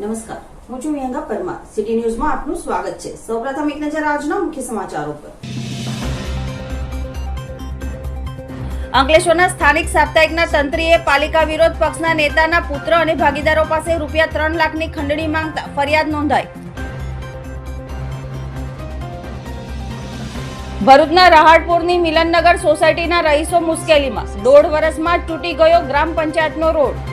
નમસ્કાર. હું છું વિહંગા પરમાર. સિટી ન્યૂઝમાં આપનું સ્વાગત છે. સૌપ્રથમ એક નજર આજના મુખ્ય સમાચારો પર. અંકલેશ્વરના સ્થાનિક સાપ્તાહિકના તંત્રીએ પાલિકા વિરોધ પક્ષના નેતાના પુત્ર અને ભાગીદારો પાસે રૂપિયા ત્રણ લાખની ખંડણી માંગતા ફરિયાદ નોંધાઈ. ભરૂચના રહાડપુરની મિલનનગર સોસાયટીના રહીશો મુશ્કેલીમાં. દોઢ વર્ષમાં તૂટી ગયો ગ્રામ પંચાયતનો રોડ.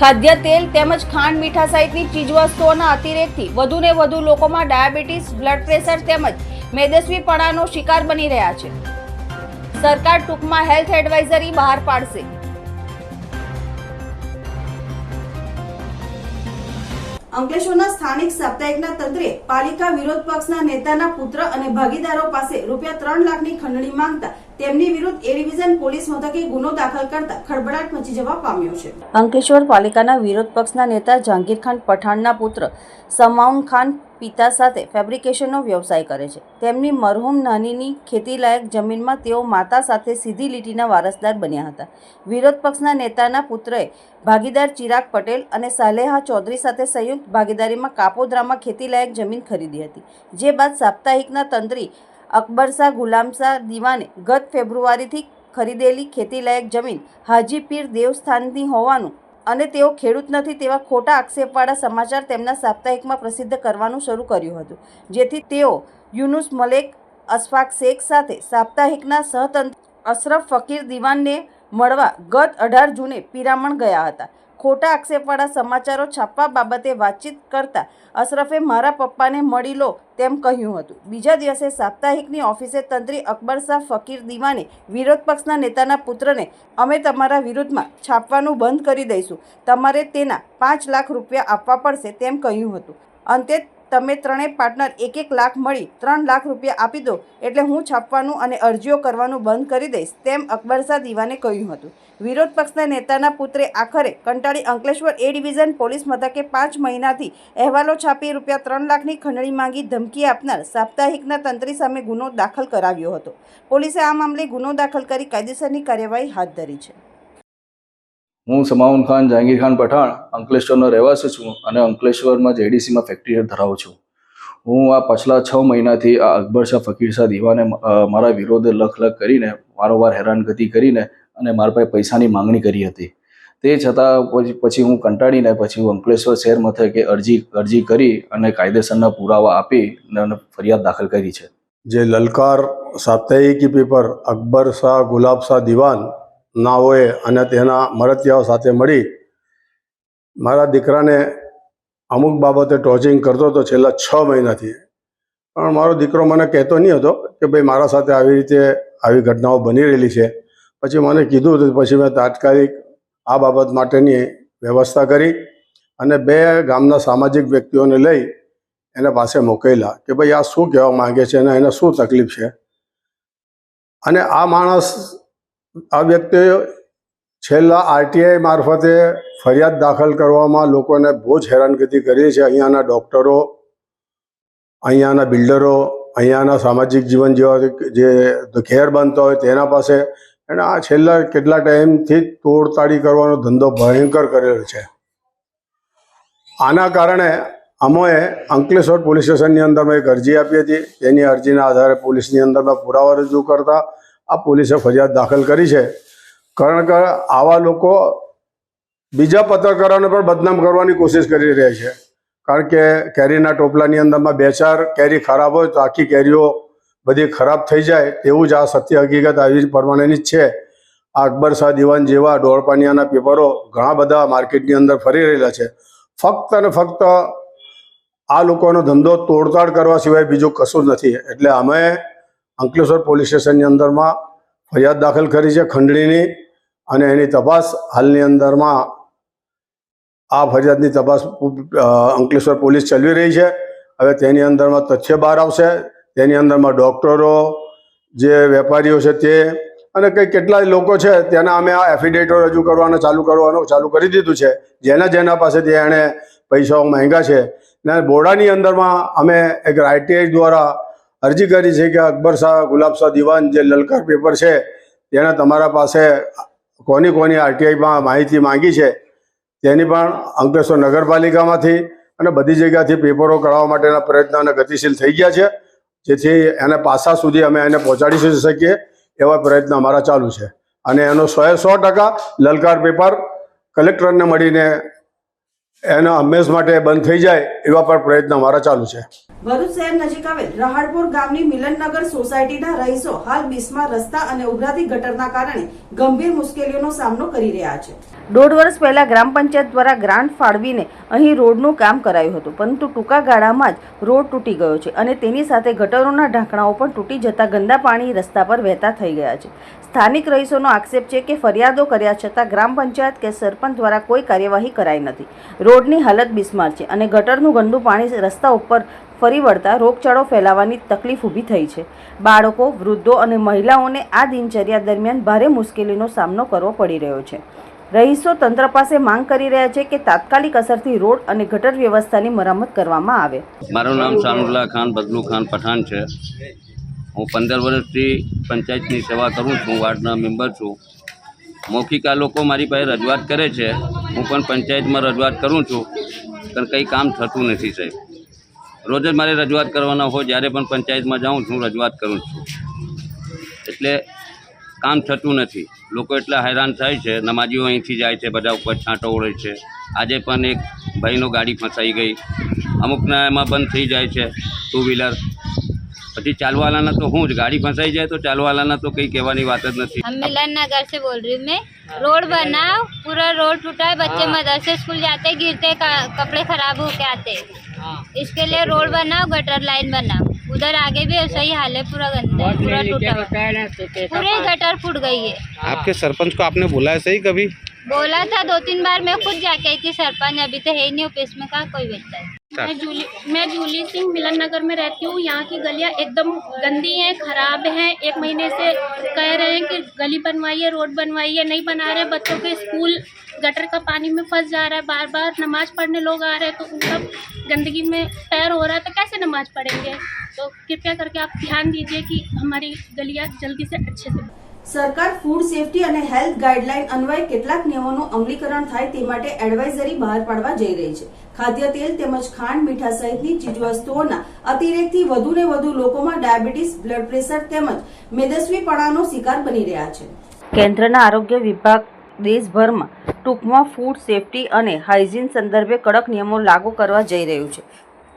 ખાદ્ય, તેલ તેમજ ખાંડ મીઠા સહિતની ચીજવસ્તુઓના અતિરેકથી વધુને વધુ લોકોમાં ડાયાબિટીસ, બ્લડ પ્રેશર તેમજ મેદસ્વીપણાનો શિકાર બની રહ્યા છે. સરકાર ટૂંકમાં હેલ્થ એડવાઇઝરી બહાર પાડશે. અંકલેશ્વરના સ્થાનિક સાપ્તાહિકના તંત્રે પાલિકા વિરોધ પક્ષના નેતાના પુત્ર અને ભાગીદારો પાસે રૂપિયા ત્રણ લાખની ખંડણી માંગતા તેમની વિરુદ્ધ એ ડિવિઝન પોલીસ મથકે ગુનો દાખલ કરતા ખળભળાટ મચી જવા પામ્યો છે. અંકલેશ્વર પાલિકાના વિરોધ પક્ષના નેતા જહાંગીર ખાન પઠાણના પુત્ર સમાઉન ખાન પિતા સાથે ફેબ્રિકેશનનો વ્યવસાય કરે છે. તેમની મરહુમ નાનીની ખેતીલાયક જમીનમાં તેઓ માતા સાથે સીધી લીટીના વારસદાર બન્યા હતા. વિરોધ પક્ષના નેતાના પુત્રએ ભાગીદાર ચિરાગ પટેલ અને સાલેહા ચૌધરી સાથે સંયુક્ત ભાગીદારીમાં કાપોદ્રામાં ખેતીલાયક જમીન ખરીદી હતી, જે બાદ સાપ્તાહિકના તંત્રી અકબરશાહ ગુલામશાહ દીવાને ગત ફેબ્રુઆરીથી ખરીદેલી ખેતીલાયક જમીન હાજી પીર દેવસ્થાનની હોવાનું અને તેઓ ખેડૂત નથી તેવા ખોટા આક્ષેપવાળા સમાચાર તેમના સાપ્તાહિકમાં પ્રસિદ્ધ કરવાનું શરૂ કર્યું હતું. જેથી તેઓ યુનુસ મલેક, અશફાક શેખ સાથે સાપ્તાહિકના સહતંત્ર અશરફ ફકીર દિવાનને મળવા ગત અઢાર જૂને પિરામણ ગયા હતા. ખોટા આક્ષેપવાળા સમાચારો છાપવા બાબતે વાતચીત કરતા અશરફે, મારા પપ્પાને મળી લો તેમ કહ્યું હતું. બીજા દિવસે સાપ્તાહિકની ઓફિસે તંત્રી અકબર શાહ ફકીર દીવાને વિરોધ પક્ષના નેતાના પુત્રને અમે તમારા વિરુદ્ધમાં છાપવાનું બંધ કરી દઈશું. તમારે તેના પાંચ લાખ રૂપિયા આપવા પડશે તેમ કહ્યું હતું. અંતે તમે ત્રણેય પાર્ટનર એક એક લાખ મળી, ત્રણ લાખ રૂપિયા આપી દો, એટલે હું છાપવાનું અને અરજીઓ કરવાનું બંધ કરી દઈશ, તેમ અકબરશાહ દીવાને કહ્યું હતું. વિરોધ પક્ષના નેતાના પુત્રે આખરે કંટાળી અંકલેશ્વર એ ડિવિઝન પોલીસ મથકે પાંચ મહિનાથી અહેવાલો છાપી રૂપિયા ત્રણ લાખની ખંડણી માંગી ધમકી આપનાર સાપ્તાહિકના તંત્રી સામે ગુનો દાખલ કરાવ્યો હતો. પોલીસે આ મામલે ગુનો દાખલ કરી કાયદેસરની કાર્યવાહી હાથ ધરી છે. હું સમાઉન ખાન, જહાંગીર ખાન પઠાણ, અંકલેશ્વરનો રહેવાસી છું અને અંકલેશ્વરમાં જેડીસીમાં ફેક્ટરી ધરાવું છું. હું આ પાછલા છ મહિનાથી આ અકબર શાહ, ફકીર શાહ, દીવાને મારા વિરોધે લખ લખ કરીને, વારંવાર હેરાનગતિ કરીને અને મારા પાસે પૈસાની માંગણી કરી હતી. તે છતાં પછી પછી હું કંટાળીને પછી હું અંકલેશ્વર શહેર મથકે અરજી અરજી કરી અને કાયદેસરના પુરાવા આપી અને ફરિયાદ દાખલ કરી છે. જે લલકાર સાપ્તાહિકી પેપર અકબર શાહ, ગુલાબ શાહ, દિવાન નાઓએ અને તેના મરતિયાઓ સાથે મળી મારા દીકરાને અમુક બાબતે ટોર્ચિંગ કરતો હતો છેલ્લા છ મહિનાથી. પણ મારો દીકરો મને કહેતો નહીં હતો કે ભાઈ મારા સાથે આવી રીતે આવી ઘટનાઓ બની રહેલી છે. પછી મને કીધું હતું, પછી મેં તાત્કાલિક આ બાબત માટેની વ્યવસ્થા કરી અને બે ગામના સામાજિક વ્યક્તિઓને લઈ એના પાસે મોકલેલા કે ભાઈ આ શું કહેવા માંગે છે અને એને શું તકલીફ છે? અને આ માણસ આ વ્યક્તિએ છેલ્લા આરટીઆઈ મારફતે ફરિયાદ દાખલ કરવામાં લોકોને બહુ જ હેરાનગતિ કરી છે. અહીંયાના ડૉક્ટરો, અહીંયાના બિલ્ડરો, અહીંયાના સામાજિક જીવન જેવા જે ઘેર બનતા હોય તેના પાસે અને આ છેલ્લા કેટલા ટાઈમથી તોડતાડી કરવાનો ધંધો ભયંકર કરેલો છે. આના કારણે અમોએ અંકલેશ્વર પોલીસ સ્ટેશનની અંદર મેં એક અરજી આપી હતી. તેની અરજીના આધારે પોલીસની અંદરમાં પુરાવા રજૂ કરતા આ પોલીસે ફરિયાદ દાખલ કરી છે. કારણ કે આવા લોકો બીજા પત્રકારોને પણ બદનામ કરવાની કોશિશ કરી રહ્યા છે. કારણ કે કેરીના ટોપલાની અંદરમાં બે ચાર કેરી ખરાબ હોય તો આખી કેરીઓ બધી ખરાબ થઈ જાય તેવું જ આ સત્ય હકીકત આવી પ્રમાણેની જ છે. આ અકબર શાહ દિવાન જેવા ડોળપાનિયાના પેપરો ઘણા બધા માર્કેટની અંદર ફરી રહેલા છે. ફક્ત અને ફક્ત આ લોકોનો ધંધો તોડતાડ કરવા સિવાય બીજું કશું નથી. એટલે અમે અંકલેશ્વર પોલીસ સ્ટેશનની અંદરમાં ફરિયાદ દાખલ કરી છે ખંડણીની અને એની તપાસ હાલની અંદરમાં આ ફરિયાદની તપાસ અંકલેશ્વર પોલીસ ચલાવી રહી છે. હવે તેની અંદરમાં તથ્ય બહાર આવશે. તેની અંદરમાં ડૉક્ટરો, જે વેપારીઓ છે તે અને કંઈ કેટલાય લોકો છે તેના અમે આ એફિડેવિટો રજૂ કરવાનું, ચાલુ કરવાનું, ચાલુ કરી દીધું છે. જેના જેના પાસેથી એણે પૈસાઓ માંગ્યા છે. ને બોડાની અંદરમાં અમે એક આઈટીઆઈ દ્વારા અરજી કરી છે કે અકબર શાહ ગુલાબ શાહ દિવાન જે લલકાર પેપર છે, તેણે તમારા પાસે કોની કોની આરટીઆઈમાં માહિતી માંગી છે, તેની પણ અંકલેશ્વર નગરપાલિકામાંથી અને બધી જગ્યાથી પેપરો કરાવવા માટેના પ્રયત્નો અને ગતિશીલ થઈ ગયા છે, જેથી એને પાસા સુધી અમે એને પહોંચાડી શકીએ એવા પ્રયત્ન અમારા ચાલુ છે. અને એનો સોએ સો ટકા લલકાર પેપર કલેક્ટરને મળીને એનો હંમેશ માટે બંધ થઈ જાય એવા પણ પ્રયત્ન મારા ચાલુ છે. ભરૂચ શહેર નજીક આવેલ રહાડપુર ગામની મિલનનગર સોસાયટીના રહીશો હાલ બિસ્મા રસ્તા અને ઉભરાતી ગટરના કારણે ગંભીર મુશ્કેલીઓનો સામનો કરી રહ્યા છે. દોઢ વર્ષ પહેલાં ગ્રામ પંચાયત દ્વારા ગ્રાન્ટ ફાળવીને અહીં રોડનું કામ કરાયું હતું. પરંતુ ટૂંકા ગાળામાં જ રોડ તૂટી ગયો છે અને તેની સાથે ગટરોના ઢાંકણાઓ પણ તૂટી જતા ગંદા પાણી રસ્તા પર વહેતા થઈ ગયા છે. સ્થાનિક રહીશોનો આક્ષેપ છે કે ફરિયાદો કર્યા છતાં ગ્રામ પંચાયત કે સરપંચ દ્વારા કોઈ કાર્યવાહી કરાઈ નથી. રોડની હાલત બિસ્માર છે અને ગટરનું ગંદુ પાણી રસ્તા ઉપર ફરી વળતા રોગચાળો ફેલાવાની તકલીફ ઊભી થઈ છે. બાળકો, વૃદ્ધો અને મહિલાઓને આ દિનચર્યા દરમિયાન ભારે મુશ્કેલીનો સામનો કરવો પડી રહ્યો છે. રહીશો તંત્ર પાસે માંગ કરી રહ્યા છે કે તાત્કાલિક અસરથી રોડ અને ગટર વ્યવસ્થાની મરામત કરવામાં આવે. મારું નામ સાનુલ્લા ખાન, બદલુ ખાન પઠાણ છે. હું પંદર વર્ષથી પંચાયતની સેવા કરું છું, વાર્ડના મેમ્બર છું. મૌખિક આ લોકો મારી પાસે રજૂઆત કરે છે. હું પણ પંચાયતમાં રજૂઆત કરું છું, પણ કંઈ કામ થતું નથી સાહેબ. રોજ જ મારે રજૂઆત કરવાના હોય, જ્યારે પણ પંચાયતમાં જાઉં છું, રજૂઆત કરું છું. એટલે કામ થતું નથી. લોકો એટલા હેરાન થાય છે નમાજીઓ અહીંથી જાય છે બધા ઉપર છાંટો ઓળે છે આજે પણ એક ભાઈનો ગાડી ફસાઈ ગઈ અમુકના એમાં બંધ થઈ જાય છે ટુ વ્હીલર પછી ચાલવાલાના તો હું જ ગાડી ફસાઈ જાય તો ચાલવાલાના તો કંઈ કહેવાની વાત જ નથી हम मिलन नगर से बोल रही हूँ मैं रोड बनाओ पूरा रोड टूटा है बच्चे मदरसे स्कूल जाते गिरते का- कपड़े खराब होके आते इसके लिए रोड बनाओ गटर लाइन बनाओ उधर आगे भी ऐसा ही हाल है पूरा गंदा है पूरा टूटा हुआ पूरे गटर फूट गई है। आपके सरपंच को आपने बोला है सही कभी? बोला था दो तीन बार मैं खुद जाके आई थी सरपंच अभी तो है ही नहीं ऑफ़िस में कहा कोई बैठता है। मैं जूली मैं जूली सिंह मिलन नगर में रहती हूँ। यहाँ की गलियाँ एकदम गंदी हैं खराब हैं। एक महीने से कह रहे हैं कि गली बनवाइए रोड बनवाइए नहीं बना रहे। बच्चों के स्कूल गटर का पानी में फंस जा रहा है। बार बार नमाज़ पढ़ने लोग आ रहे हैं तो उनका गंदगी में पैर हो रहा है तो कैसे नमाज़ पढ़ेंगे? तो कृपया करके आप ध्यान दीजिए कि हमारी गलियाँ जल्दी से अच्छे से। સરકાર ફૂડ સેફટી અને હેલ્થ ગાઈડલાઈન અન્વયે કેટલાક નિયમોનું અમલીકરણ થાય તે માટે એડવાઇઝરી બહાર પાડવા જઈ રહી છે. ખાદ્ય તેલ તેમજ ખાંડ મીઠા સહિતની ચીજવસ્તુઓના અતિરેકથી વધુને વધુ લોકોમાં ડાયાબિટીસ બ્લડ પ્રેશર તેમજ મેદસ્વીપણાનો શિકાર બની રહ્યા છે. કેન્દ્રના આરોગ્ય વિભાગ દેશભરમાં ટૂંકમાં ફૂડ સેફટી અને હાઇજીન સંદર્ભે કડક નિયમો લાગુ કરવા જઈ રહ્યું છે.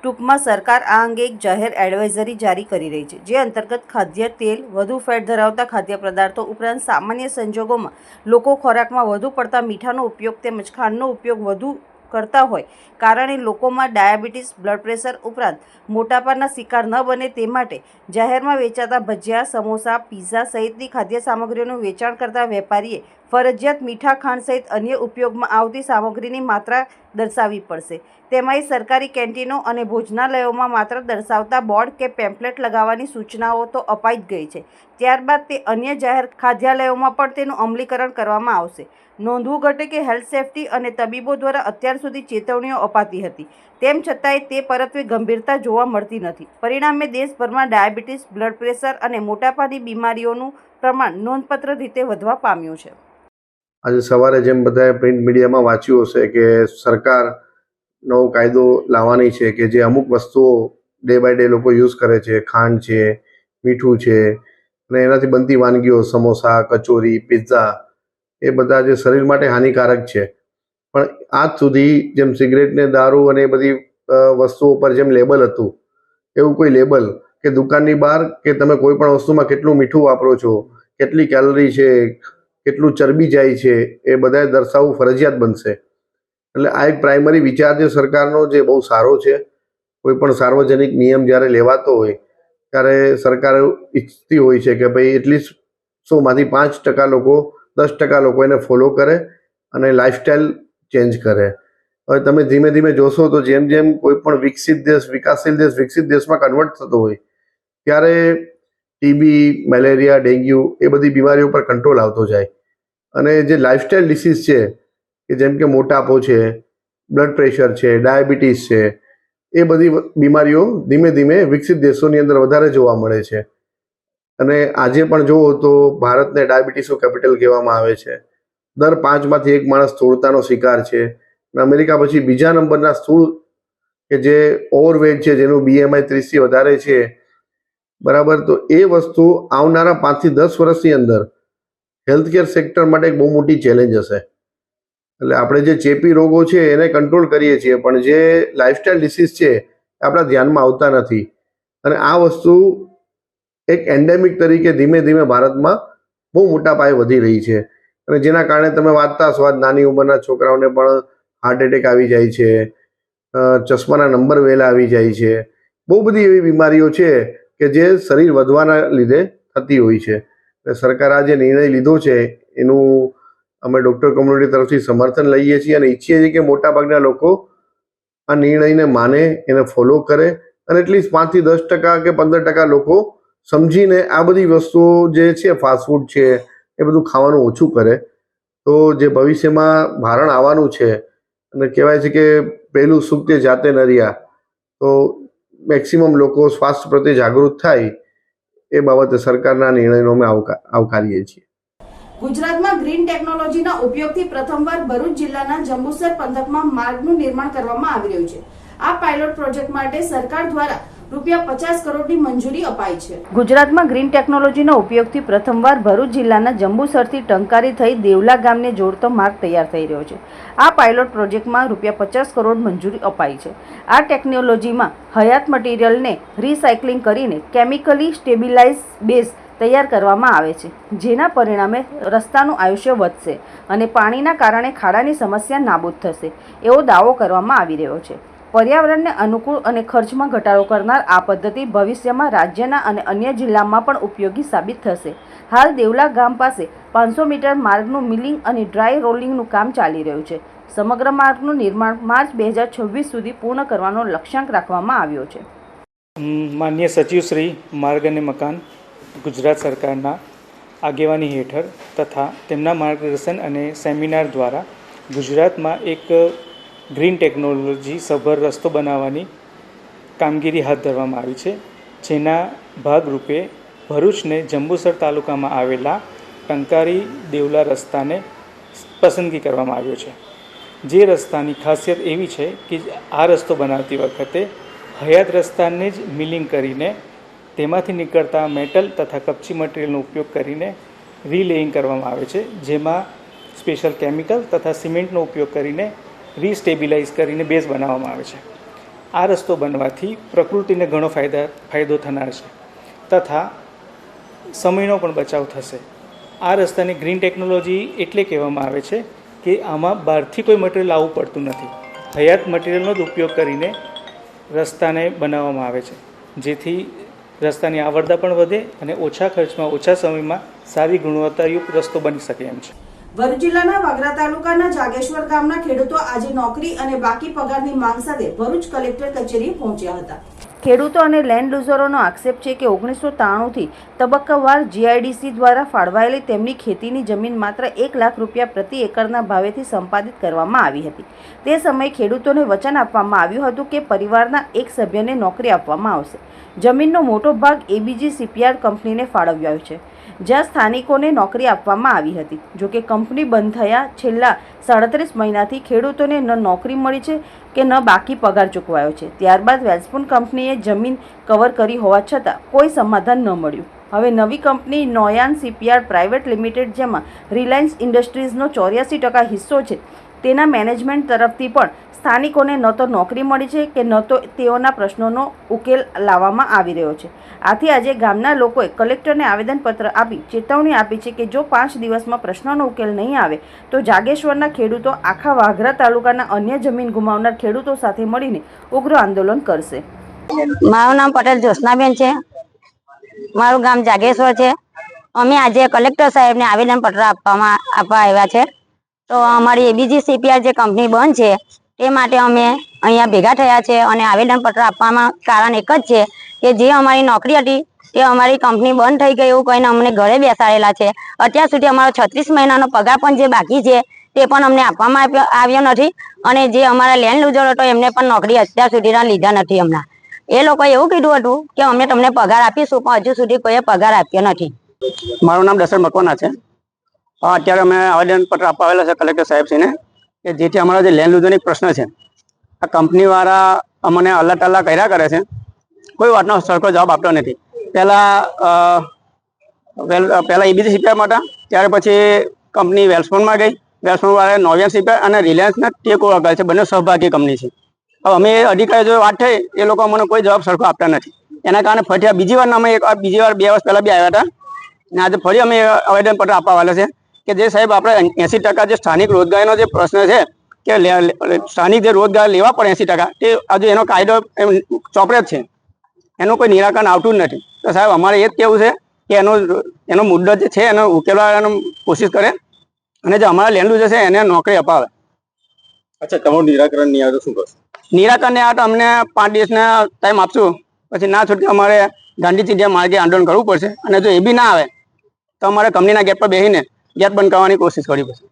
ટૂંકમાં સરકાર આ અંગે એક જાહેર એડવાઇઝરી જારી કરી રહી છે, જે અંતર્ગત ખાદ્ય તેલ વધુ ફેટ ધરાવતા ખાદ્ય પદાર્થો ઉપરાંત સામાન્ય સંજોગોમાં લોકો ખોરાકમાં વધુ પડતા મીઠાનો ઉપયોગ તેમજ ખાંડનો ઉપયોગ વધુ કરતા હોય, કારણે લોકોમાં ડાયાબિટીસ, બ્લડ પ્રેશર ઉપરાંત મોટાપાના શિકાર ન બને તે માટે જાહેરમાં વેચાતા ભજીયા, સમોસા, પીઝા સહિતની ખાદ્ય સામગ્રીઓનું વેચાણ કરતા વેપારીએ ફરજિયાત મીઠા ખાંડ સહિત અન્ય ઉપયોગમાં આવતી સામગ્રીની માત્રા દર્શાવવી પડશે. તેમાંય સરકારી કેન્ટીનો અને ભોજનાલયોમાં માત્ર દર્શાવતા બોર્ડ કે પેમ્પલેટ લગાવવાની સૂચનાઓ તો અપાઈ જ ગઈ છે. ત્યારબાદ તે અન્ય જાહેર ખાદ્યાલયોમાં પણ તેનું અમલીકરણ કરવામાં આવશે. નોંધવું ઘટે કે હેલ્થ સેફટી અને તબીબો દ્વારા અત્યાર સુધી ચેતવણીઓ અપાતી હતી. તેમ છતાંય તે પરત્વે ગંભીરતા જોવા મળતી નથી. પરિણામે દેશભરમાં ડાયાબિટીસ, બ્લડ પ્રેશર અને મોટાપાની બીમારીઓનું પ્રમાણ નોંધપાત્ર રીતે વધવા પામ્યું છે. આજે સવારે જેમ બધાએ પ્રિન્ટ મીડિયામાં વાંચ્યું હશે કે સરકાર નવો કાયદો લાવવાની છે કે જે અમુક વસ્તુઓ ડે બાય ડે લોકો યુઝ કરે છે, ખાંડ છે, મીઠું છે, અને એનાથી બનતી વાનગીઓ, સમોસા, કચોરી પિઝા એ બધા જે શરીર માટે હાનિકારક છે. પણ આજ સુધી જેમ સિગરેટને દારૂ અને એ બધી વસ્તુઓ પર જેમ લેબલ હતું, એવું કોઈ લેબલ કે દુકાનની બહાર કે તમે કોઈ પણ વસ્તુમાં કેટલું મીઠું વાપરો છો, કેટલી કેલરી છે કેટલું ચરબી જાય છે, એ બધાએ દર્શાવવું ફરજિયાત બનશે. એટલે આ એક પ્રાઇમરી વિચાર જે સરકારનો, જે બહુ સારો છે. કોઈ પણ સાર્વજનિક નિયમ જ્યારે લેવાતો હોય, ત્યારે સરકાર ઈચ્છતી હોય છે કે ભાઈ એટલીસ્ટ સોમાંથી પાંચ ટકા લોકો, દસ ટકા લોકો એને ફોલો કરે અને લાઈફસ્ટાઈલ ચેન્જ કરે. હવે તમે ધીમે ધીમે જોશો તો જેમ જેમ કોઈ પણ વિકસિત દેશ, વિકાસશીલ દેશ, વિકસિત દેશમાં કન્વર્ટ થતો હોય, ત્યારે ટીબી મેલેરિયા ડેન્ગ્યુ એ બધી બીમારીઓ પર કંટ્રોલ આવતો જાય. અને જે લાઇફસ્ટાઇલ ડિસીઝ છે, કે જેમ કે મોટાપો છે બ્લડ પ્રેશર છે ડાયાબિટીસ છે, એ બધી બીમારીઓ ધીમે ધીમે વિકસિત દેશોની અંદર વધારે જોવા મળે છે. અને આજે પણ જુઓ તો ભારતને ડાયાબિટીસનું કેપિટલ કહેવામાં આવે છે. દર પાંચમાંથી એક માણસ સ્થૂળતાનો શિકાર છે. અને અમેરિકા પછી બીજા નંબરના સ્થૂળ, કે જે ઓવરવેટ છે, જેનું બીએમઆઈ ત્રીસથી વધારે છે બરાબર? તો એ વસ્તુ આવનારા પાંચથી દસ વર્ષની અંદર હેલ્થકેર સેક્ટર માટે એક બહુ મોટી ચેલેન્જ હશે. એટલે આપણે જે ચેપી રોગો છે એને કંટ્રોલ કરીએ છીએ, પણ જે લાઇફસ્ટાઇલ ડિસીઝ છે એ આપણા ધ્યાનમાં આવતા નથી. અને આ વસ્તુ એક એન્ડેમિક તરીકે ધીમે ધીમે ભારતમાં બહુ મોટા પાયે વધી રહી છે. અને જેના કારણે તમે વાંચતા સ્વાદ નાની ઉંમરના છોકરાઓને પણ હાર્ટ એટેક આવી જાય છે ચશ્માના નંબર વહેલા આવી જાય છે. બહુ બધી એવી બીમારીઓ છે કે જે શરીર વધવાના લીધે થતી હોય છે. સરકાર આ જે નિર્ણય લીધો છે, એનું અમે ડૉક્ટર કોમ્યુનિટી તરફથી સમર્થન લઈએ છીએ અને ઈચ્છીએ છીએ કે મોટાભાગના લોકો આ નિર્ણયને માને, એને ફોલો કરે અને એટલીસ્ટ પાંચથી દસ ટકા કે પંદર ટકા લોકો સમજીને આ બધી વસ્તુઓ જે છે ફાસ્ટફૂડ છે, એ બધું ખાવાનું ઓછું કરે. તો જે ભવિષ્યમાં ભારણ આવવાનું છે, અને કહેવાય છે કે પહેલું સુખ તે જાતે ન રહ્યા તો મેક્સિમમ લોકો સ્વાસ્થ્ય પ્રત્યે જાગૃત થાય એ બાબતે સરકારના નિર્ણયનો અમે આવકા, આવકારીએ છીએ. ગુજરાતમાં ગ્રીન ટેકનોલોજીના ઉપયોગથી પ્રથમવાર ભરૂચ જિલ્લાના જંબુસર પંથકમાં માર્ગનું નિર્માણ કરવામાં આવી રહ્યું છે. આ પાયલોટ પ્રોજેક્ટ માટે સરકાર દ્વારા રૂપિયા પચાસ કરોડની મંજૂરી અપાઈ છે. ગુજરાતમાં ગ્રીન ટેકનોલોજીના ઉપયોગથી પ્રથમવાર ભરૂચ જિલ્લાના જંબુસરથી ટંકારી થઈ દેવલા ગામને જોડતો માર્ગ તૈયાર થઈ રહ્યો છે. આ પાયલોટ પ્રોજેક્ટમાં રૂપિયા પચાસ કરોડ મંજૂરી અપાઈ છે. આ ટેકનોલોજીમાં હયાત મટીરિયલને રિસાયકલિંગ કરીને કેમિકલી સ્ટેબિલાઇઝ બેઝ તૈયાર કરવામાં આવે છે, જેના પરિણામે રસ્તાનું આયુષ્ય વધશે અને પાણીના કારણે ખાડાની સમસ્યા નાબૂદ થશે, એવો દાવો કરવામાં આવી રહ્યો છે. પર્યાવરણને અનુકૂળ અને ખર્ચમાં ઘટાડો કરનાર આ પદ્ધતિ ભવિષ્યમાં રાજ્યના અને અન્ય જિલ્લામાં પણ ઉપયોગી સાબિત થશે. હાલ દેવલા ગામ પાસે પાંચસો મીટર માર્ગનું મિલિંગ અને ડ્રાય રોલિંગનું કામ ચાલી રહ્યું છે. સમગ્ર માર્ગનું નિર્માણ માર્ચ બે હજાર છવ્વીસ સુધી પૂર્ણ કરવાનો લક્ષ્યાંક રાખવામાં આવ્યો છે. માન્ય સચિવશ્રી માર્ગ અને મકાન, ગુજરાત સરકારના આગેવાની હેઠળ તથા તેમના માર્ગદર્શન અને સેમિનાર દ્વારા ગુજરાતમાં એક ગ્રીન ટેકનોલોજી સભર રસ્તો બનાવવાની કામગીરી હાથ ધરવામાં આવી છે. જેના ભાગરૂપે ભરૂચને જંબુસર તાલુકામાં આવેલા ટંકારી દેવલા રસ્તાને પસંદગી કરવામાં આવ્યો છે. જે રસ્તાની ખાસિયત એવી છે કે આ રસ્તો બનાવતી વખતે હયાત રસ્તાને જ મિલિંગ કરીને તેમાંથી નીકળતા મેટલ તથા કપચી મટીરિયલનો ઉપયોગ કરીને રીલેઇંગ કરવામાં આવે છે. જેમાં સ્પેશિયલ કેમિકલ તથા સિમેન્ટનો ઉપયોગ કરીને રીસ્ટેબિલાઇઝ કરીને બેઝ બનાવવામાં આવે છે. આ રસ્તો બનવાથી પ્રકૃતિને ઘણો ફાયદા, ફાયદો થનાર છે. તથા સમયનો પણ બચાવ થશે. આ રસ્તાને ગ્રીન ટેકનોલોજી એટલે કહેવામાં આવે છે કે આમાં બહારથી કોઈ મટીરિયલ લાવવું પડતું નથી. હયાત મટીરિયલનો જ ઉપયોગ કરીને રસ્તાને બનાવવામાં આવે છે. જેથી રસ્તાની આવડતા પણ વધે અને ઓછા ખર્ચમાં ઓછા સમયમાં સારી ગુણવત્તાયુક્ત રસ્તો બની શકે એમ છે. ભરૂચ જિલ્લાના વાગરા તાલુકાના જાગેશ્વર ગામના ખેડૂતો આજે નોકરી અને બાકી પગારની માંગ સાથે ભરૂચ કલેક્ટર કચેરીએ પહોંચ્યા હતા. ખેડૂતો અને લેન્ડ લૂઝરોનો આક્ષેપ છે કે ઓગણીસો ત્રાણુંથી તબક્કાવાર જીઆઈડીસી દ્વારા ફાળવાયેલી તેમની ખેતીની જમીન માત્ર એક લાખ રૂપિયા પ્રતિ એકરના ભાવેથી સંપાદિત કરવામાં આવી હતી. તે સમયે ખેડૂતોને વચન આપવામાં આવ્યું હતું કે પરિવારના એક સભ્યને નોકરી આપવામાં આવશે. જમીનનો મોટો ભાગ એબીજી સીપીઆર કંપનીને ફાળવ્યો છે. જ્યાં સ્થાનિકોને નોકરી આપવામાં આવી હતી. જોકે કંપની બંધ થયા છેલ્લા સાડત્રીસ મહિનાથી ખેડૂતોને ન નોકરી મળી છે કે ન બાકી પગાર ચૂકવાયો છે. ત્યારબાદ વેલ્સપુન કંપનીએ જમીન કવર કરી હોવા છતાં કોઈ સમાધાન ન મળ્યું. હવે નવી company Noyan CPR private limited, જેમાં રિલાયન્સ ઇન્ડસ્ટ્રીઝનો ચોર્યાસી ટકા હિસ્સો છે તેના મેનેજમેન્ટ તરફથી પણ સ્થાનિકોને ન તો નોકરી મળી છે કે ન તો તેઓના પ્રશ્નોનો ઉકેલ લાવવામાં આવી રહ્યો છે. આથી આજે ગામના લોકોએ કલેક્ટરને આવેદનપત્ર આપી ચેતવણી આપી છે કે જો પાંચ દિવસમાં પ્રશ્નોનો ઉકેલ નહીં આવે, તો જાગેશ્વરના ખેડૂતો આખા વાઘરા તાલુકાના અન્ય જમીન ગુમાવનાર ખેડૂતો સાથે મળીને ઉગ્ર આંદોલન કરશે. મારું નામ પટેલ જ્યોત્સનાબેન છે. મારું ગામ જાગેશ્વર છે. અમે આજે કલેક્ટર સાહેબને આવેદન પત્ર આપવામાં, આપવા આવ્યા છે. તો અમારી એબીજી સીપીઆર જે કંપની બંધ છે, તે માટે અમે અહીંયા ભેગા થયા છે અને આવેદનપત્ર આપવામાં કારણ એક જ છે કે જે અમારી નોકરી હતી, તે અમારી કંપની બંધ થઈ ગઈ એવું કહીને અમને ઘરે બેસાડેલા છે. અત્યાર સુધી અમારો છત્રીસ મહિનાનો પગાર પણ જે બાકી છે, તે પણ અમને આપવામાં આવ્યો નથી અને જે અમારા લેન્ડ લૂઝર હતો, એમને પણ નોકરી અત્યાર સુધીના લીધા નથી હમણાં. એ લોકોએ એવું કીધું હતું કે અમે તમને પગાર આપીશું, પણ હજુ સુધી કોઈએ પગાર આપ્યો નથી. મારું નામ દશર મકવાના છે. હા, અત્યારે અમે આવેદનપત્ર આપવા આવેલા છે કલેક્ટર સાહેબશ્રીને કે જેથી અમારા જે લેન્ડ લીધોનો એક પ્રશ્ન છે, આ કંપનીવાળા અમને અલ્લા ટલ્લા કર્યા કરે છે. કોઈ વાતનો સરખો જવાબ આપતો નથી. પહેલાં પહેલાં એબીસી સીપીઆર હતા, ત્યાર પછી કંપની વેલ્સફોનમાં ગઈ. વેલ્સફોન વાળા નોવિયન સીપીઆર અને રિલાયન્સના ટેકો વગાડે છે, બંને સહભાગી કંપની છે. હવે અમે અધિકારી જો વાત થઈ, એ લોકો અમને કોઈ જવાબ સરખો આપતા નથી. એના કારણે ફરી બીજી વાર અમે એક બીજી વાર બે વર્ષ પહેલાં બી આવ્યા હતા. ને આજે ફરી અમે આવેદનપત્ર આપવા આવેલા છે. કે જે સાહેબ આપણે એસી ટકા જે સ્થાનિક રોજગારીનો જે પ્રશ્ન છે કે સ્થાનિક જે રોજગાર લેવા પડે એસી ટકા તે આજે એનો કાયદો એમ ચોપડે જ છે. એનું કોઈ નિરાકરણ આવતું જ નથી. તો સાહેબ અમારે એ જ કહેવું છે કે એનો એનો મુદ્દો જે છે એનો ઉકેલવાનો કોશિશ કરે અને જે અમારા લેન્ડુ જે છે એને નોકરી અપાવે. અચ્છા તમારું નિરાકરણ નહીં આવે તો શું કરશો? નિરાકરણને આ તો અમને પાંચ દિવસના ટાઈમ આપશું. પછી ના છૂટકે અમારે ગાંધીજી જે માર્ગે આંદોલન કરવું પડશે. અને જો એ બી ના આવે તો અમારે કંપનીના ગેટ પર બેસીને ગેટ બંધ કોશિશ કરી પછી.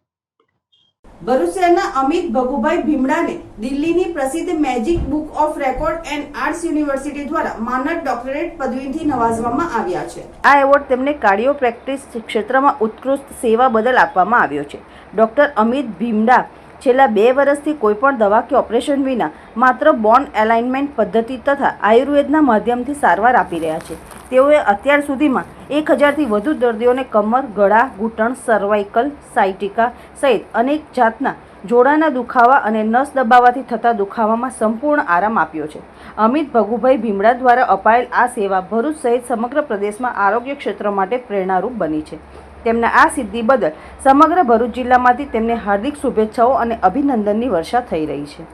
ભરૂચ અમિત ભગુભાઈ ભીમડાને દિલ્હીની પ્રસિદ્ધ magic book of record and arts university દ્વારા માનદ ડોક્ટરેટ પદવીથી નવાજવામાં આવ્યા છે. આ એવોર્ડ તેમને કાર્ડિયો પ્રેક્ટિસ ક્ષેત્રમાં ઉત્કૃષ્ટ સેવા બદલ આપવામાં આવ્યો છે. ડોક્ટર અમિત ભીમડા છેલ્લા બે વર્ષથી કોઈપણ દવા કે ઓપરેશન વિના માત્ર બોન એલાઇનમેન્ટ પદ્ધતિ તથા આયુર્વેદના માધ્યમથી સારવાર આપી રહ્યા છે. તેઓએ અત્યાર સુધીમાં એક હજારથી વધુ દર્દીઓને કમર, ગળા, ઘૂંટણ સર્વાઇકલ સાઇટિકા સહિત અનેક જાતના જોડાના દુખાવા અને નસ દબાવવાથી થતા દુખાવામાં સંપૂર્ણ આરામ આપ્યો છે. અમિત ભગુભાઈ ભીમડા દ્વારા અપાયેલ આ સેવા ભરૂચ સહિત સમગ્ર પ્રદેશમાં આરોગ્ય ક્ષેત્ર માટે પ્રેરણારૂપ બની છે. તેમના આ સિદ્ધિ બદલ સમગ્ર ભરૂચ જિલ્લામાંથી તેમને હાર્દિક શુભેચ્છાઓ અને અભિનંદનની વર્ષા થઈ રહી છે.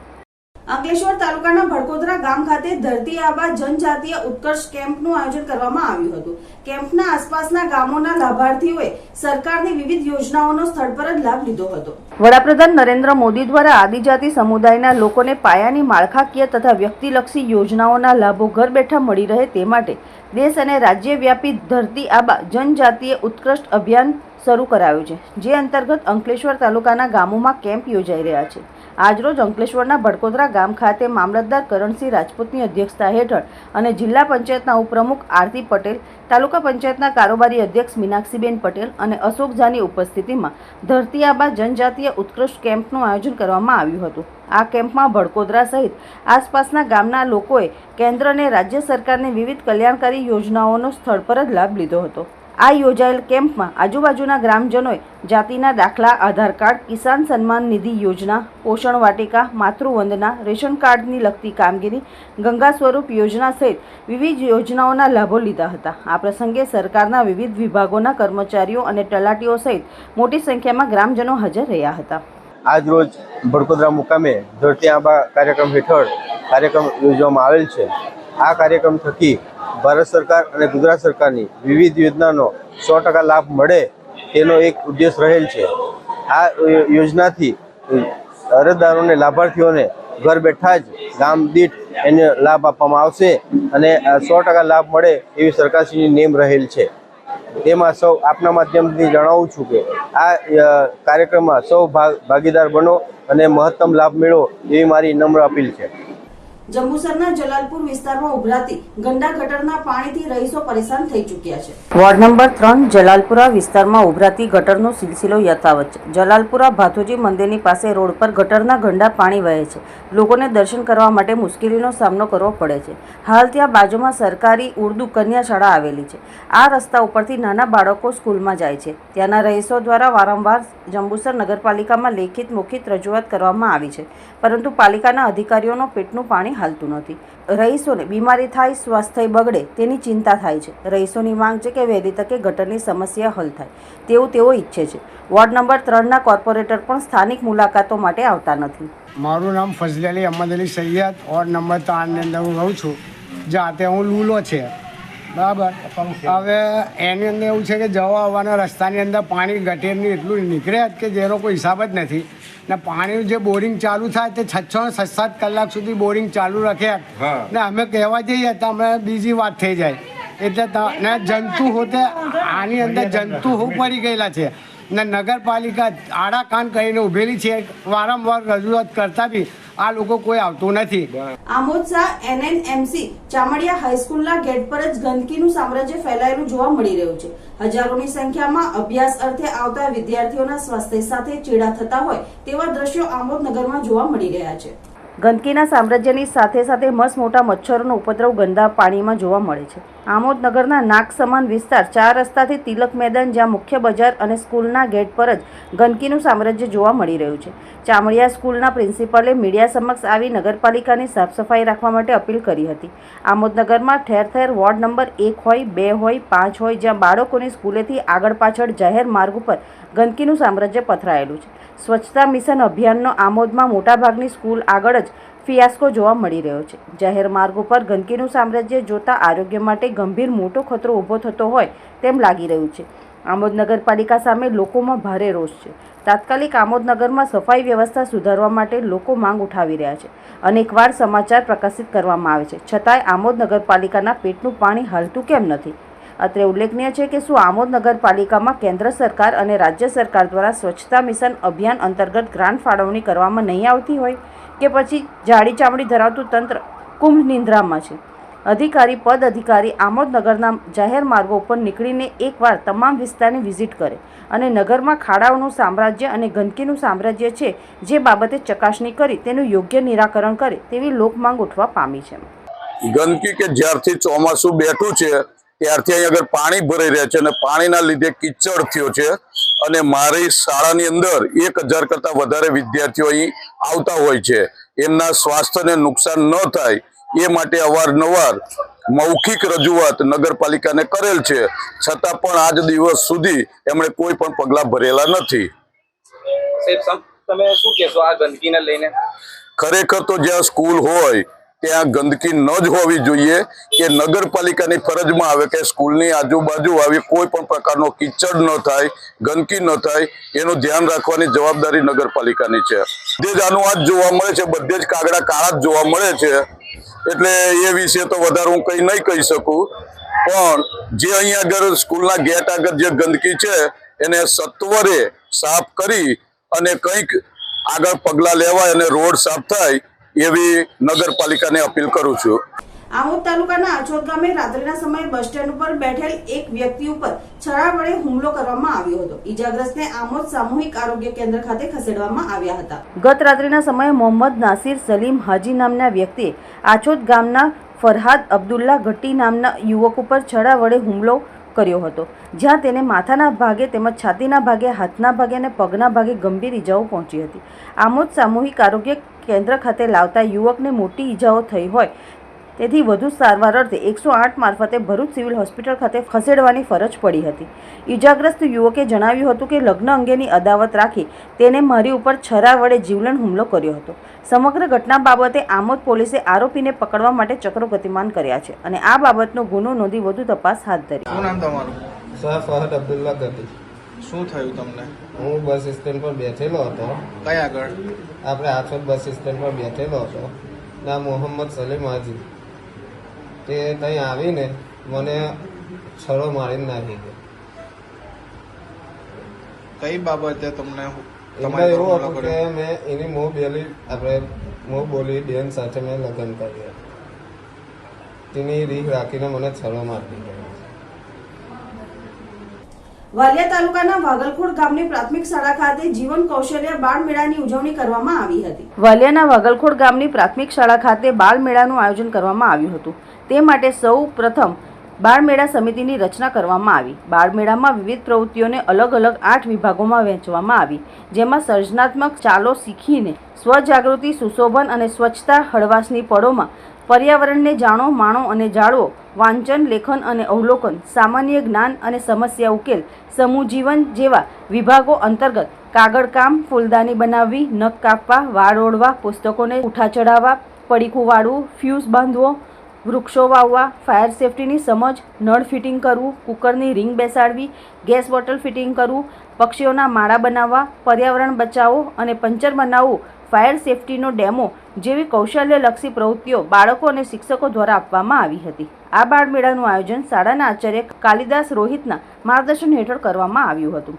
અંકલેશ્વર તાલુકાના ભડકોદરા ગામ ખાતે ધરતી આબા જનજાતીય ઉત્કર્ષ કેમ્પનું આયોજન કરવામાં આવ્યું હતું. કેમ્પના આસપાસના ગામોના લાભાર્થીઓએ સરકારની વિવિધ યોજનાઓનો સ્થળ પર જ લાભ લીધો હતો. વડાપ્રધાન નરેન્દ્ર મોદી દ્વારા આદિજાતિ સમુદાયના લોકોને પાયાની માળખાકીય તથા વ્યક્તિલક્ષી યોજનાઓના લાભો ઘર બેઠા મળી રહે તે માટે દેશ અને રાજ્યવ્યાપી ધરતી આબા જનજાતીય ઉત્કૃષ્ટ અભિયાન શરૂ કરાયું છે, જે અંતર્ગત અંકલેશ્વર તાલુકાના ગામોમાં કેમ્પ યોજાઈ રહ્યા છે. આજરોજ અંકલેશ્વરના ભડકોદરા ગામ ખાતે મામલતદાર કરણસિંહ રાજપૂતની અધ્યક્ષતા હેઠળ અને જિલ્લા પંચાયતના ઉપપ્રમુખ આરતી પટેલ, તાલુકા પંચાયતના કારોબારી અધ્યક્ષ મીનાક્ષીબેન પટેલ અને અશોક ઝાની ઉપસ્થિતિમાં ધરતી આબા જનજાતીય ઉત્કૃષ્ટ કેમ્પનું આયોજન કરવામાં આવ્યું હતું. આ કેમ્પમાં ભડકોદરા સહિત આસપાસના ગામના લોકોએ કેન્દ્ર અને રાજ્ય સરકારની વિવિધ કલ્યાણકારી યોજનાઓનો સ્થળ પર જ લાભ લીધો હતો. આ યોજાયેલ કેમ્પમાં આજુબાજુના ગ્રામજનોએ જાતિના દાખલા, આધાર કાર્ડ, કિસાન સન્માન નિધિ યોજના, પોષણ વાટિકા, માતૃવંદના, રેશન કાર્ડની લગતી કામગીરી, ગંગા સ્વરૂપ યોજના સહિત વિવિધ યોજનાઓના લાભો લીધા હતા. આ પ્રસંગે સરકારના વિવિધ વિભાગોના કર્મચારીઓ અને તલાટીઓ સહિત મોટી સંખ્યામાં ગ્રામજનો હાજર રહ્યા હતા. આજ રોજ ભડકોદરા મુકામે ધરતી આંબા કાર્યક્રમ હેઠળ કાર્યક્રમ યોજવામાં આવેલ છે. આ કાર્યક્રમ થકી ભારત સરકાર અને ગુજરાત સરકારની વિવિધ યોજનાનો સો ટકા લાભ મળે તેનો એક ઉદ્દેશ રહેલ છે. આ યોજનાથી અરજદારોને, લાભાર્થીઓને ઘર બેઠા જ ગામ દીઠ એને લાભ આપવામાં આવશે અને સો ટકા લાભ મળે એવી સરકારશ્રીની નેમ રહેલ છે. તેમાં સૌ આપના માધ્યમથી જણાવું છું કે આ કાર્યક્રમમાં સૌ ભાગ ભાગીદાર બનો અને મહત્તમ લાભ મેળવો એવી મારી નમ્ર અપીલ છે. જંબુસરના જલાલપુર વિસ્તારમાં ઉભરાતી ગંડા ગટરના પાણીથી રહીશો પરેશાન થઈ ચૂક્યા છે. વોર્ડ નંબર ત્રણ, જલાલપુરા વિસ્તારમાં ઉભરાતી ગટરનો સિલસિલો યથાવત છે. જલાલપુરા ભાથોજી મંદિરની પાસે રોડ પર ગટરના ગંડા પાણી વહે છે. લોકોને દર્શન કરવા માટે મુશ્કેલીનો સામનો કરવો પડે છે. હાલ ત્યાં બાજુમાં સરકારી ઉર્દુ કન્યા શાળા આવેલી છે. આ રસ્તા ઉપરથી નાના બાળકો સ્કૂલમાં જાય છે. ત્યાંના રહીશો દ્વારા વારંવાર જંબુસર નગરપાલિકામાં લેખિત મુખિત રજૂઆત કરવામાં આવી છે. પરંતુ પાલિકાના અધિકારીઓનો પેટનું પાણી હાલતું નથી. રહીશોને બીમારી થાય, સ્વાસ્થ્ય બગડે તેની ચિંતા થાય છે. રહીશોની માંગ છે કે વહેલી તકે ગટરની સમસ્યા હલ થાય. તેવું તેઓ ઈચ્છે છે. વોર્ડ નંબર ત્રણના કોર્પોરેટર પણ સ્થાનિક મુલાકાતો માટે આવતા નથી. મારું નામ ફઝલી અલી અહમદ અલી સૈયદ. વોર્ડ નંબર ત્રણની અંદર હું રહું છું. જાતે હું લૂલો છે. બરાબર? હવે એની અંદર એવું છે કે જવા આવવાના રસ્તાની અંદર પાણી ગટેરની એટલું નીકળે કે જેનો કોઈ હિસાબ જ નથી. ને પાણીનું જે બોરિંગ ચાલુ થાય તે છ છ સાત કલાક સુધી બોરિંગ ચાલુ રાખ્યા ને અમે કહેવા જઈએ તો અમે બીજી વાત થઈ જાય. એટલે ને જંતુ હોતે આની અંદર જંતુ હું પડી ગયેલા છે. ને નગરપાલિકા આડા કાન કરીને ઊભેલી છે. વારંવાર રજૂઆત કરતા બી આ લોકો કોઈ આવતું નથી. આમોદ શાહ એનએનએમસી ચામડિયા હાઈસ્કૂલના ગેટ પર જ ગંદકીનું સામ્રાજ્ય ફેલાયેલું જોવા મળી રહ્યું છે. હજારોની સંખ્યામાં અભ્યાસ અર્થે આવતા વિદ્યાર્થીઓના સ્વાસ્થ્ય સાથે ચેડા થતા હોય તેવા દ્રશ્યો આમોદ નગરમાં જોવા મળી રહ્યા છે. ગંદકીના સામ્રાજ્યની સાથે સાથે મસ્ત મોટા મચ્છરોનો ઉપદ્રવ ગંદા પાણીમાં જોવા મળે છે. આમોદનગરના નાક સમાન વિસ્તાર ચાર રસ્તાથી તિલક મેદાન જ્યાં મુખ્ય બજાર અને સ્કૂલના ગેટ પર જ ગંદકીનું સામ્રાજ્ય જોવા મળી રહ્યું છે. ચામડિયા સ્કૂલના પ્રિન્સિપલે મીડિયા સમક્ષ આવી નગરપાલિકાની સાફ સફાઈ રાખવા માટે અપીલ કરી હતી. આમોદનગરમાં ઠેર ઠેર વોર્ડ નંબર એક હોય, બે હોય, પાંચ હોય જ્યાં બાળકોની સ્કૂલેથી આગળ પાછળ જાહેર માર્ગ ઉપર ગંદકીનું સામ્રાજ્ય પથરાયેલું છે. સ્વચ્છતા મિશન અભિયાનનો આમોદમાં મોટાભાગની સ્કૂલ આગળ જ ફિયાસ્કો જોવા મળી રહ્યો છે. જાહેર માર્ગ ઉપર ગંદકીનું સામ્રાજ્ય જોતા આરોગ્ય માટે ગંભીર મોટો ખતરો ઊભો થતો હોય તેમ લાગી રહ્યું છે. આમોદ નગરપાલિકા સામે લોકોમાં ભારે રોષ છે. તાત્કાલિક આમોદ નગરમાં સફાઈ વ્યવસ્થા સુધારવા માટે લોકો માંગ ઉઠાવી રહ્યા છે. અનેકવાર સમાચાર પ્રકાશિત કરવામાં આવે છે. છતાંય આમોદ નગરપાલિકાના પેટનું પાણી હાલતું કેમ નથી? અત્રે ઉલ્લેખનીય છે કે શું આમોદ નગરપાલિકામાં કેન્દ્ર સરકાર અને રાજ્ય સરકાર દ્વારા સ્વચ્છતા મિશન અભિયાન અંતર્ગત ગ્રાન્ટ ફાળવણી કરવામાં નહીં આવતી હોય કે પછી જાડી ચામડી ધરાવતું તંત્ર કુંભ નિંદ્રામાં છે? અધિકારી, પદ અધિકારી આમોદ નગરના જાહેર માર્ગો ઉપર નીકળીને એકવાર તમામ વિસ્તારની વિઝિટ કરે અને નગરમાં ખાડાઓનું સામ્રાજ્ય અને ગંદકીનું સામ્રાજ્ય છે જે બાબતે ચકાસણી કરી તેનું યોગ્ય નિરાકરણ કરે તેવી લોકમાંગ ઉઠવા પામી છે. ગંદકી કે જ્યારથી ચોમાસું બેઠું છે ત્યારથી અહીં આગળ પાણી ભરાઈ રહ્યા છે અને પાણીના લીધે કિચડ થયો છે. અને મારી શાળાની અંદર એક હજાર કરતા વધારે વિદ્યાર્થીઓ અહીં આવતા હોય છે. એમના સ્વાસ્થ્યને નુકસાન ન થાય એ માટે અવારનવાર મૌખિક રજૂઆત નગરપાલિકાને કરેલ છે. છતાં પણ આજ દિવસ સુધી એમણે કોઈ પણ પગલાં ભરેલા નથી. તમે શું કહેશો આ ગંદકીને લઈને? ખરેખર તો જ્યાં સ્કૂલ હોય ત્યાં ગંદકી ન જ હોવી જોઈએ કે નગરપાલિકાની ફરજમાં આવે કે સ્કૂલની આજુબાજુ આવી કોઈ પણ પ્રકારનો કિચડ ન થાય, ગંદકી ન થાય, એનું ધ્યાન રાખવાની જવાબદારી નગરપાલિકાની છે. બધે જ આનું આ જ જોવા મળે છે, બધે જ કાગડા કાળા જ જોવા મળે છે, એટલે એ વિશે તો વધારે હું કંઈ નહીં કહી શકું. પણ જે અહીંયા આગળ સ્કૂલના ગેટ આગળ જે ગંદકી છે, એને સત્વરે સાફ કરી અને કંઈક આગળ પગલાં લેવાય અને રોડ સાફ થાય એવી નગરપાલિકાને અપીલ કરું છું. આમોદ તાલુકાના આછોદ ગામે રાત્રિના સમયે બસ સ્ટેન્ડ ઉપર બેઠેલ એક વ્યક્તિ ઉપર છરા વડે હુમલો કરવામાં આવ્યો હતો. ઈજાગ્રસ્તને આમોદ સામૂહિક આરોગ્ય કેન્દ્ર ખાતે ખસેડવામાં આવ્યા હતા. ગત રાત્રિના સમયે મોહમ્મદ નાસિર સલીમ હાજી નામના વ્યક્તિએ આછોદ ગામના ફરહાદ અબ્દુલ્લા ઘટ્ટી નામના યુવક ઉપર છરા વડે હુમલો કર્યો હતો. જ્યાં તેને માથાના ભાગે તેમજ છાતીના ભાગે હાથના ભાગે અને પગના ભાગે ગંભીર ઈજાઓ પહોંચી હતી. આમોદ સામૂહિક આરોગ્ય કેન્દ્ર ખાતે લાવતા યુવકને મોટી ઈજાઓ થઈ હોય. તેથી વધુ સારવાર અર્થે એકસો આઠ મારફતે ભરૂચ સિવિલ હોસ્પિટલ ખાતે ખસેડવાની ફરજ પડી હતી. ઈજાગ્રસ્ત યુવકે જણાવ્યું હતું કે લગ્ન અંગેની અદાવત રાખી તેને મારી ઉપર છરા વડે જીવલેણ હુમલો કર્યો હતો. સમગ્ર ઘટના બાબતે આમોદ પોલીસે આરોપીને પકડવા માટે ચક્રો ગતિમાન કર્યા છે અને આ બાબતનો ગુનો નોંધી વધુ તપાસ હાથ ધરી. શું નામ તમારું? શાહ ફહદ અબ્દુલ્લા ગતી શું થયું તમને? હું બસ સ્ટેન્ડ પર બેઠેલો હતો. કયા આગળ? આપણે આછોદ બસ સ્ટેન્ડ પર બેઠેલો હતો. ના મોહમ્મદ સલીમ હાજી. તે ત્યાં આવીને મને છરો મારીને નાખી ગયો. કઈ બાબતે તમને એમાં એવું હતું કે મેં એની મોં બેલી આપણે મોં બોલી બેન સાથે મેં લગ્ન કર્યા. તેની રીખ રાખીને મને છરો મારી દીધો. વાલિયા તાલુકાના વાગલખોડ ગામની પ્રાથમિક શાળા ખાતે જીવન કૌશલ્ય બાળ મેળાની ઉજવણી કરવામાં આવી હતી. વાલિયાના વાગલખોડ ગામની પ્રાથમિક શાળા ખાતે બાળ મેળાનું આયોજન કરવામાં આવ્યું હતું. તે માટે સૌ પ્રથમ બાળ મેળા સમિતિની રચના કરવામાં આવી. બાળ મેળામાં વિવિધ પ્રવૃત્તિઓને અલગ અલગ આઠ વિભાગોમાં વહેંચવામાં આવી, જેમાં સર્જનાત્મક ચાલો શીખીને, સ્વજાગૃતિ, સુશોભન અને સ્વચ્છતા હળવાશની પળોમાં પર્યાવરણને જાણો, માણો અને જાળવો વાંચન, લેખન અને અવલોકન, સામાન્ય જ્ઞાન અને સમસ્યા ઉકેલ સમૂહ જીવન જેવા વિભાગો અંતર્ગત કાગળકામ, ફૂલદાની બનાવવી, નખ કાપવા, વાળ ઓળવા, પુસ્તકોને ઉઠા ચડાવવા પડીકું વાળવું, ફ્યુઝ બાંધવો, વૃક્ષો વાવવા, ફાયર સેફટીની સમજ, નળ ફિટિંગ કરવું, કુકરની રિંગ બેસાડવી, ગેસ બોટલ ફિટિંગ કરવું, પક્ષીઓના માળા બનાવવા, પર્યાવરણ બચાવો અને પંચર બનાવવું, ફાયર સેફટીનો ડેમો જેવી કૌશલ્યલક્ષી પ્રવૃત્તિઓ બાળકો અને શિક્ષકો દ્વારા આપવામાં આવી હતી. આ બાળમેળાનું આયોજન શાળાના આચાર્ય કાલિદાસ રોહિતના માર્ગદર્શન હેઠળ કરવામાં આવ્યું હતું.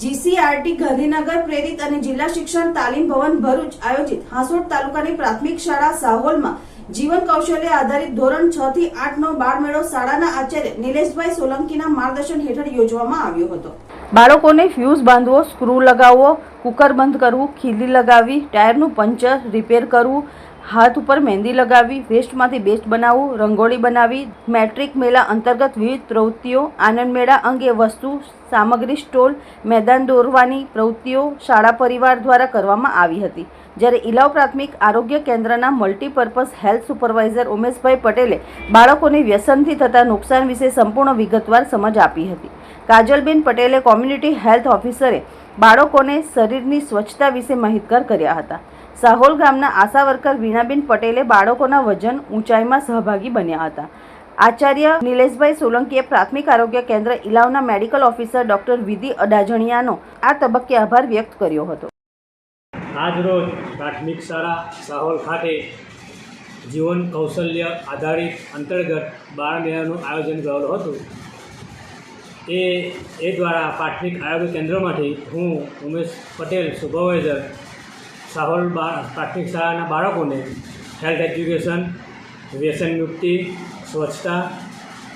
જીસીઆરટી, ગાંધીનગર પ્રેરિત અને જિલ્લા શિક્ષણ તાલીમ ભવન ભરૂચ આયોજિત હાંસોડ તાલુકાની પ્રાથમિક શાળા સાહોલમાં જીવન કૌશલ્ય આધારિત ધોરણ છ થી આઠ નો બાળમેળો શાળાના આચાર્ય નિલેશભાઈ સોલંકીના માર્ગદર્શન હેઠળ યોજવામાં આવ્યો હતો. બાળકોને ફ્યુઝ બાંધવો, સ્ક્રૂ લગાવવો, કુકર બંધ કરવું, ખીલી લગાવવી, ટાયરનું પંચર રિપેર કરવું હાથ ઉપર મહેંદી લગાવવી વેસ્ટમાંથી બેસ્ટ બનાવવું રંગોળી બનાવી, મેટ્રિક મેળા અંતર્ગત વિવિધ પ્રવૃત્તિઓ, આનંદ મેળા અંગે વસ્તુ, સામગ્રી, સ્ટોલ, મેદાન દોરવાની પ્રવૃત્તિઓ શાળા પરિવાર દ્વારા કરવામાં આવી હતી. જ્યારે ઇલાવ પ્રાથમિક આરોગ્ય કેન્દ્રના મલ્ટીપર્પઝ હેલ્થ સુપરવાઇઝર ઉમેશભાઈ પટેલે બાળકોને વ્યસનથી થતા નુકસાન વિશે સંપૂર્ણ વિગતવાર સમજ આપી હતી. કાજલબેન પટેલે કોમ્યુનિટી હેલ્થ ઓફિસરે બાળકોને શરીરની સ્વચ્છતા વિશે માહિતગાર કર્યા હતા. સાહોલ ગામના આશા વર્કર વીણાબેન પટેલે બાળકોના વજન ઊંચાઈમાં સહભાગી બન્યા હતા. આચાર્ય નિલેશભાઈ સોલંકીએ પ્રાથમિક આરોગ્ય કેન્દ્ર ઇલાવના મેડિકલ ઓફિસર ડોક્ટર વિધિ અડાજણિયાનો આ તબક્કે આભાર વ્યક્ત કર્યો હતો. આજરોજ પ્રાથમિક શાળા સાહોલ ખાતે જીવન કૌશલ્ય આધારિત અંતર્ગત બાળ મેળાનું આયોજન કરેલું હતું. એ એ દ્વારા પ્રાથમિક આરોગ્ય કેન્દ્રમાંથી હું ઉમેશ પટેલ, સુપરવાઇઝર સાહોલ પ્રાથમિક શાળાના બાળકોને હેલ્થ એજ્યુકેશન વ્યસન મુક્તિ, સ્વચ્છતા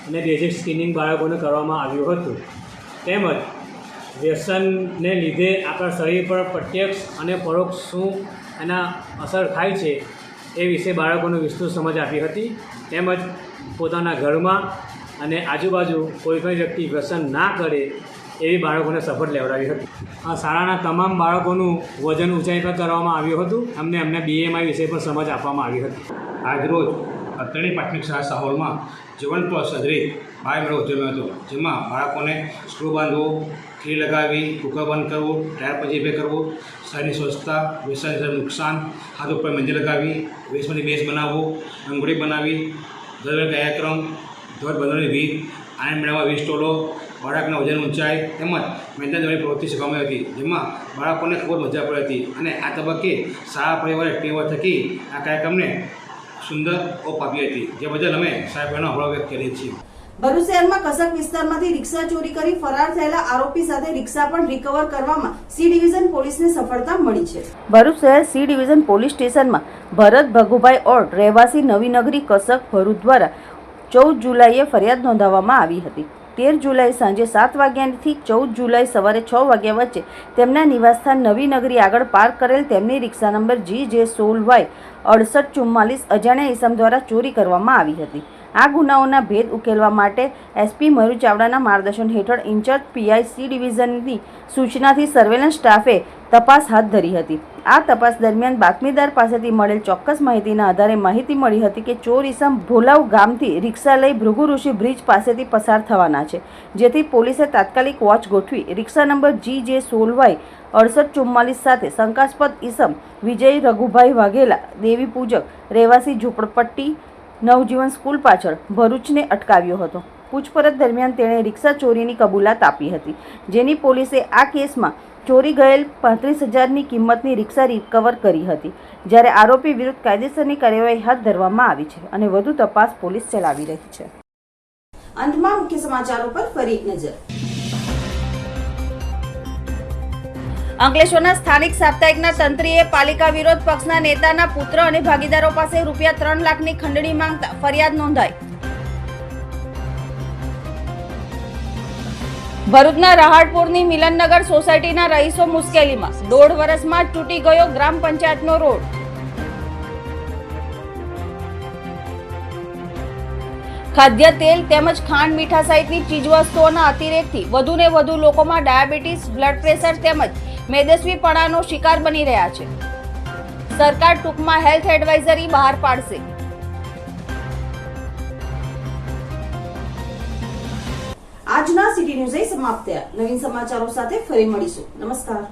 અને બેઝિક સ્કિનિંગ બાળકોને કરવામાં આવ્યું હતું. તેમજ વ્યસનને લીધે આપણા શરીર પર પ્રત્યક્ષ અને પરોક્ષ શું એના અસર થાય છે એ વિશે બાળકોને વિસ્તૃત સમજ આપી હતી. તેમજ પોતાના ઘરમાં અને આજુબાજુ કોઈ પણ વ્યક્તિ વ્યસન ના કરે એવી બાળકોને શપથ લેવડાવી હતી. આ શાળાના તમામ બાળકોનું વજન ઊંચાઈ પર કરવામાં આવ્યું હતું. અમને અમને બીએમઆઈ વિશે પણ સમજ આપવામાં આવી હતી. આજરોજ અત્તણી પ્રાથમિક શાળા સાહોલમાં જીવન પ્લસ આધારિત બાળ મેળો ઉજવ્યો હતો, જેમાં બાળકોને સ્ક્રૂ બાંધવો ખીલી લગાવી કુકર બંધ કરવું, ટાયર પછી રિપેર કરવું શરીરની સ્વચ્છતા વ્યસન નુકસાન, હાથ ઉપર મંજી લગાવી વેસમાંથી બેસ બનાવવો રંગોળી બનાવી દરેક કાર્યક્રમ ધ્વજ બંધોની વીજ આનંદ મેળવવા વીજ ટોલો બાળકના વજન ઊંચાઈ તેમજ મેદાન દ્વારા પ્રવૃત્તિ શીખવામાં હતી જેમાં બાળકોને ખૂબ મજા પડી હતી. અને આ તબક્કે શાળા પરિવારે ટીમો થકી આ કાર્યક્રમને સુંદર ઓપ આપી હતી જે બદલ અમે સાહેબનો આભાર વ્યક્ત કરીએ છીએ. ભરૂચ શહેરમાં કસક વિસ્તારમાંથી રિક્ષા ચોરી કરી ફરાર થયેલા આરોપી સાથે રિક્ષા પણ રિકવર કરવામાં સી ડિવિઝન પોલીસને સફળતા મળી છે. ભરૂચ શહેર સી ડિવિઝન પોલીસ સ્ટેશનમાં ભરત ભગુભાઈ ઓડ રહેવાસી નવીનગરી કસક ભરૂચ દ્વારા ચૌદ જુલાઈએ ફરિયાદ નોંધાવવામાં આવી હતી. તેર જુલાઈ સાંજે સાત વાગ્યાથી ચૌદ જુલાઈ સવારે છ વાગ્યા વચ્ચે તેમના નિવાસસ્થાન નવીનગરી આગળ પાર્ક કરેલ તેમની રિક્ષા નંબર જી જે સોળ વાય અડસઠ ચુમ્માલીસ અજાણ્યા ઇસમ દ્વારા ચોરી કરવામાં આવી હતી. આ ગુનાઓના ભેદ ઉકેલવા માટે એસપી મયુર ચાવડાના માર્ગદર્શન હેઠળ ઇન્ચાર્જ પીઆઈ સી ડિવિઝનની સૂચનાથી સર્વેલન્સ સ્ટાફે તપાસ હાથ ધરી હતી. આ તપાસ દરમિયાન બાતમીદાર પાસેથી મળેલ ચોક્કસ માહિતીના આધારે માહિતી મળી હતી કે ચોર ઇસમ ભોલાવ ગામથી રિક્ષા લઈ ભૃગુ ઋષિ બ્રિજ પાસેથી પસાર થવાના છે. જેથી પોલીસે તાત્કાલિક વોચ ગોઠવી રિક્ષા નંબર જી જે સોલવાઈ અડસઠ ચુમ્માલીસ સાથે શંકાસ્પદ ઈસમ વિજય રઘુભાઈ વાઘેલા દેવી પૂજક રહેવાસી ઝૂંપડપટ્ટી નવજીવન સ્કૂલ પાછળ ભરૂચને અટકાવ્યો હતો. પૂછપરછ દરમિયાન તેણે રિક્ષા ચોરીની કબૂલાત આપી હતી. જેની પોલીસે આ કેસમાં ચોરી ગયેલ પાંત્રીસ હજારની કિંમતની રિક્ષા રિકવર કરી હતી. જ્યારે આરોપી વિરુદ્ધ કાયદેસરની કાર્યવાહી હાથ ધરવામાં આવી છે અને વધુ તપાસ પોલીસ ચલાવી રહી છે. અંતમાં મુખ્ય સમાચારો પર ફરી એક નજર. અંકલેશ્વરના સ્થાનિક સાપ્તાહિકના તંત્રીએ પાલિકા વિરોધ પક્ષના નેતાના પુત્ર અને ભાગીદારો પાસે રૂપિયા ત્રણ લાખની ખંડણી માંગતા ફરિયાદ નોંધાઈ. ભરૂચના રહાડપુરની મિલનનગર સોસાયટીના રહીશો મુશ્કેલીમાં. દોઢ વર્ષમાં તૂટી ગયો ગ્રામ પંચાયતનો રોડ. ખાદ્ય, તેલ તેમજ ખાંડ મીઠા સહિતની ચીજવસ્તુઓના અતિરેકથી વધુને વધુ લોકોમાં ડાયાબિટીસ, બ્લડ પ્રેશર તેમજ મેદસ્વીપણાનો શિકાર બની રહ્યા છે. સરકાર ટૂંકમાં હેલ્થ એડવાઇઝરી બહાર પાડશે. આજના સિટી ન્યૂઝ સમાપ્ત થયા. નવીન સમાચારો સાથે ફરી મળીશું. નમસ્કાર.